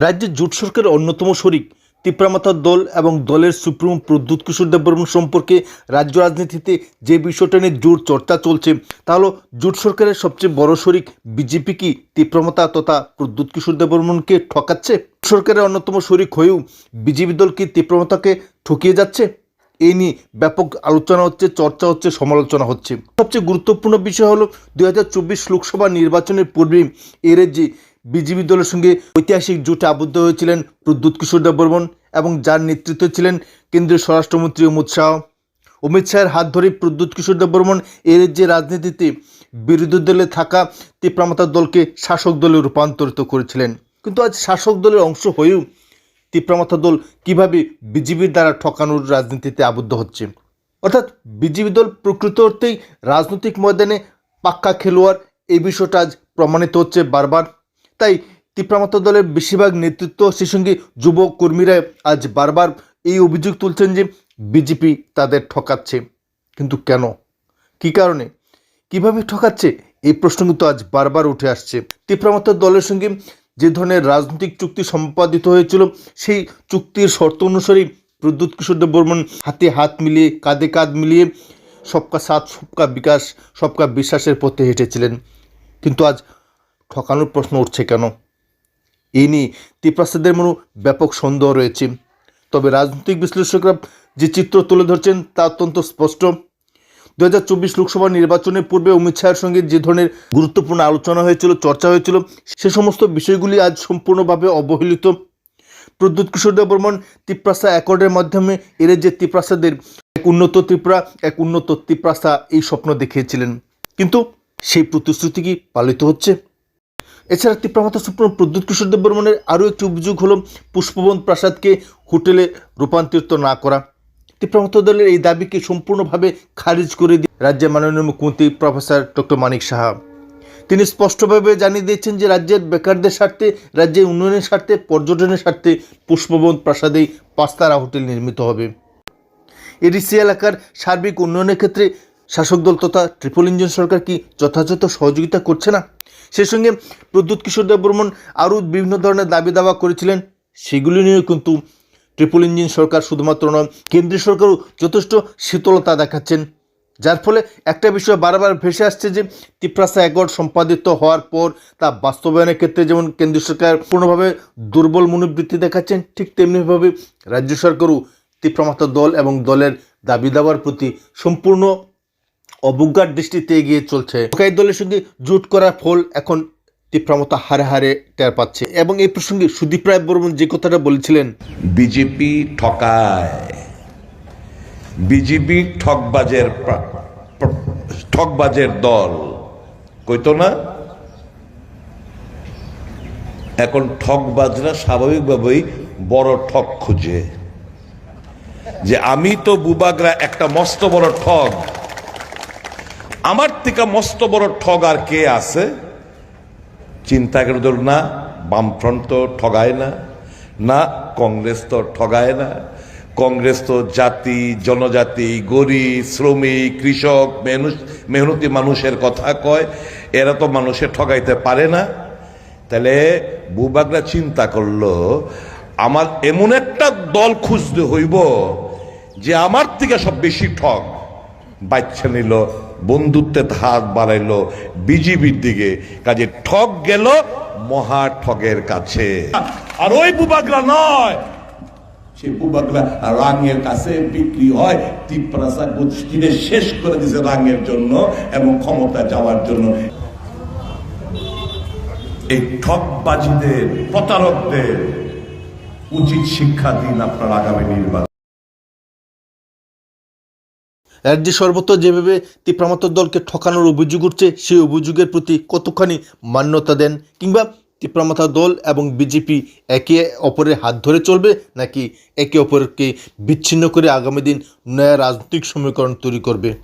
রাজ্যের জোট সরকারের অন্যতম শরিক তিপ্রামাতার দল এবং দলের সুপ্রিমো প্রদ্যুৎ কিশোর দেববর্মন সম্পর্কে রাজ্য রাজনীতিতে যে বিষয়টা নিয়ে জোর চর্চা চলছে, তা হলো জোট সরকারের সবচেয়ে বড় শরিক বিজেপি কি তিপ্রামাতা তথা প্রদ্যুৎ কিশোর দেববর্মনকে ঠকাচ্ছে? সরকারের অন্যতম শরিক হয়েও বিজেপি দল কি তিপ্রামাতাকে ঠকিয়ে যাচ্ছে? এই নিয়ে ব্যাপক আলোচনা হচ্ছে, চর্চা হচ্ছে, সমালোচনা হচ্ছে। সবচেয়ে গুরুত্বপূর্ণ বিষয় হলো দুই হাজার চব্বিশ লোকসভা নির্বাচনের পূর্বে এর যে বিজেপি দলের সঙ্গে ঐতিহাসিক জোটে আবদ্ধ হয়েছিলেন প্রদ্যুৎ কিশোর দেববর্মন এবং যার নেতৃত্বে ছিলেন কেন্দ্রীয় স্বরাষ্ট্রমন্ত্রী অমিত শাহ। অমিত শাহের হাত ধরে প্রদ্যুৎ কিশোর দেববর্মন এর যে রাজনীতিতে বিরোধী দলে থাকা তিপ্রামাতার দলকে শাসক দলে রূপান্তরিত করেছিলেন। কিন্তু আজ শাসক দলের অংশ হয়েও তিপ্রামাথা দল কীভাবে বিজেপির দ্বারা ঠকানোর রাজনীতিতে আবদ্ধ হচ্ছে? অর্থাৎ বিজেপি দল প্রকৃত অর্থেই রাজনৈতিক ময়দানে পাক্কা খেলোয়াড় এই বিষয়টা আজ প্রমাণিত হচ্ছে বারবার। তাই তিপ্রামাথা দলের বেশিরভাগ নেতৃত্ব সেই সঙ্গে যুব কর্মীরা আজ বারবার এই অভিযোগ তুলছেন যে বিজেপি তাদের ঠকাচ্ছে। কিন্তু কেন? কী কারণে? কীভাবে ঠকাচ্ছে? এই প্রশ্ন কিন্তু আজ বারবার উঠে আসছে। তিপ্রামাথা দলের সঙ্গে যে ধরনের রাজনৈতিক চুক্তি সম্পাদিত হয়েছিল, সেই চুক্তির শর্ত অনুসারেই প্রদ্যুৎ কিশোর বর্মন হাতে হাত মিলিয়ে, কাঁধে কাঁধ মিলিয়ে সবকা সাথ, সবকা বিকাশ, সবকা বিশ্বাসের পথে হেঁটেছিলেন। কিন্তু আজ ঠকানোর প্রশ্ন উঠছে কেন? এই নিয়ে তিপ্রাসাদের মনে ব্যাপক সন্দেহ রয়েছে। তবে রাজনৈতিক বিশ্লেষকরা যে চিত্র তুলে ধরছেন তা অত্যন্ত স্পষ্ট। দু হাজার চব্বিশ লোকসভা নির্বাচনের পূর্বে অমিত শাহের সঙ্গে যে ধরনের গুরুত্বপূর্ণ আলোচনা হয়েছিল, চর্চা হয়েছিল, সে সমস্ত বিষয়গুলি আজ সম্পূর্ণভাবে অবহেলিত। প্রদ্যুৎ কিশোর দেববর্মন তিপ্রাসা অ্যাকর্ডের মাধ্যমে এর যে তিপ্রাসাদের এক উন্নত ত্রিপুরা, এক উন্নত তিপ্রাসা এই স্বপ্ন দেখিয়েছিলেন। কিন্তু সেই প্রতিশ্রুতি কি পালিত হচ্ছে? এছাড়া তিপ্রামাতা সুপ্রিম প্রদ্যুৎ কিশোর দেববর্মনের আরও একটি অভিযোগ হলো পুষ্পবন প্রাসাদকে হোটেলে রূপান্তরিত না করা। তিপ্রামাতা দলের এই দাবিকে সম্পূর্ণভাবে খারিজ করে দিয়ে রাজ্যের মাননীয় মুখ্যমন্ত্রী প্রফেসর ডক্টর মানিক সাহা। তিনি স্পষ্টভাবে জানিয়ে দিয়েছেন যে রাজ্যের বেকারদের স্বার্থে, রাজ্যের উন্নয়নের স্বার্থে, পর্যটনের স্বার্থে পুষ্পবন প্রাসাদেই পাঁচতারা হোটেল নির্মিত হবে। এডিসি এলাকার সার্বিক উন্নয়নের ক্ষেত্রে শাসক দল তথা ট্রিপল ইঞ্জিন সরকার কি যথাযথ সহযোগিতা করছে না? সেই সঙ্গে প্রদ্যুৎ কিশোর দেববর্মন আরও বিভিন্ন ধরনের দাবি দাওয়া করেছিলেন। সেগুলি নিয়েও কিন্তু ট্রিপল ইঞ্জিন সরকার শুধুমাত্র নয়, কেন্দ্রীয় সরকারও যথেষ্ট শীতলতা দেখাচ্ছেন। যার ফলে একটা বিষয় বারবার ভেসে আসছে যে তিপ্রাসা একর সম্পাদিত হওয়ার পর তা বাস্তবায়নের ক্ষেত্রে যেমন কেন্দ্রীয় সরকার পূর্ণভাবে দুর্বল মনোবৃত্তি দেখাচ্ছেন, ঠিক তেমনিভাবে রাজ্য সরকারও তিপ্রামাতা দল এবং দলের দাবি দাবার প্রতি সম্পূর্ণ অবজ্ঞার দৃষ্টিতে এগিয়ে চলছে। টোকাই দলের সঙ্গে জোট করার ফল এখন তিপ্রামতা হারে হারে টের পাচ্ছে। এবং এই প্রসঙ্গে সুদীপ রায় বর্মন যে কথাটা বলেছিলেন, বিজেপি ঠকায়। বিজেপি ঠকবাজের ঠকবাজের দল। কইতো না? এখন ঠকবাজরা স্বাভাবিকভাবেই বড় ঠক খুঁজে। যে আমি তো বুবাগরা একটা মস্ত বড় ঠগ। আমার থেকে মস্ত বড় ঠগ আর কে আছে? চিন্তা করে ধর না, বামফ্রন্ট তো ঠগায় না না কংগ্রেস তো ঠগায় না, কংগ্রেস তো জাতি, জনজাতি, গরিব, শ্রমিক, কৃষক মেহনত মানুষের কথা কয়, এরা তো মানুষের ঠগাইতে পারে না। তাহলে বুবাগরা চিন্তা করল, আমার এমন একটা দল খুঁজতে হইব যে আমার থেকে সব বেশি ঠগ বাচ্চা নিল বন্ধুত্বের হাত বাড়াইলো বিজিবির দিকে। কাজে ঠগ গেল মহা ঠগের কাছে। আর ওই বুবাগরা নয় সে বুবাগরা রাঙের কাছে বিক্রি হয়, তিপ্রাসা গোষ্ঠীদের শেষ করে দিছে রাঙের জন্য এবং ক্ষমতা যাওয়ার জন্য। এই ঠকবাজিদের প্রতারকদের উচিত শিক্ষা দিন আপনার আগামী নির্বাচন। রাজ্যে সর্বত্র যেভাবে তিপ্রামাতর দলকে ঠকানোর অভিযোগ উঠছে, সেই অভিযোগের প্রতি কতখানি মান্যতা দেন? কিংবা তিপ্রামাথা দল এবং বিজেপি একে অপরের হাত ধরে চলবে, নাকি একে অপরকে বিচ্ছিন্ন করে আগামী দিন নয়া রাজনৈতিক সমীকরণ তৈরি করবে?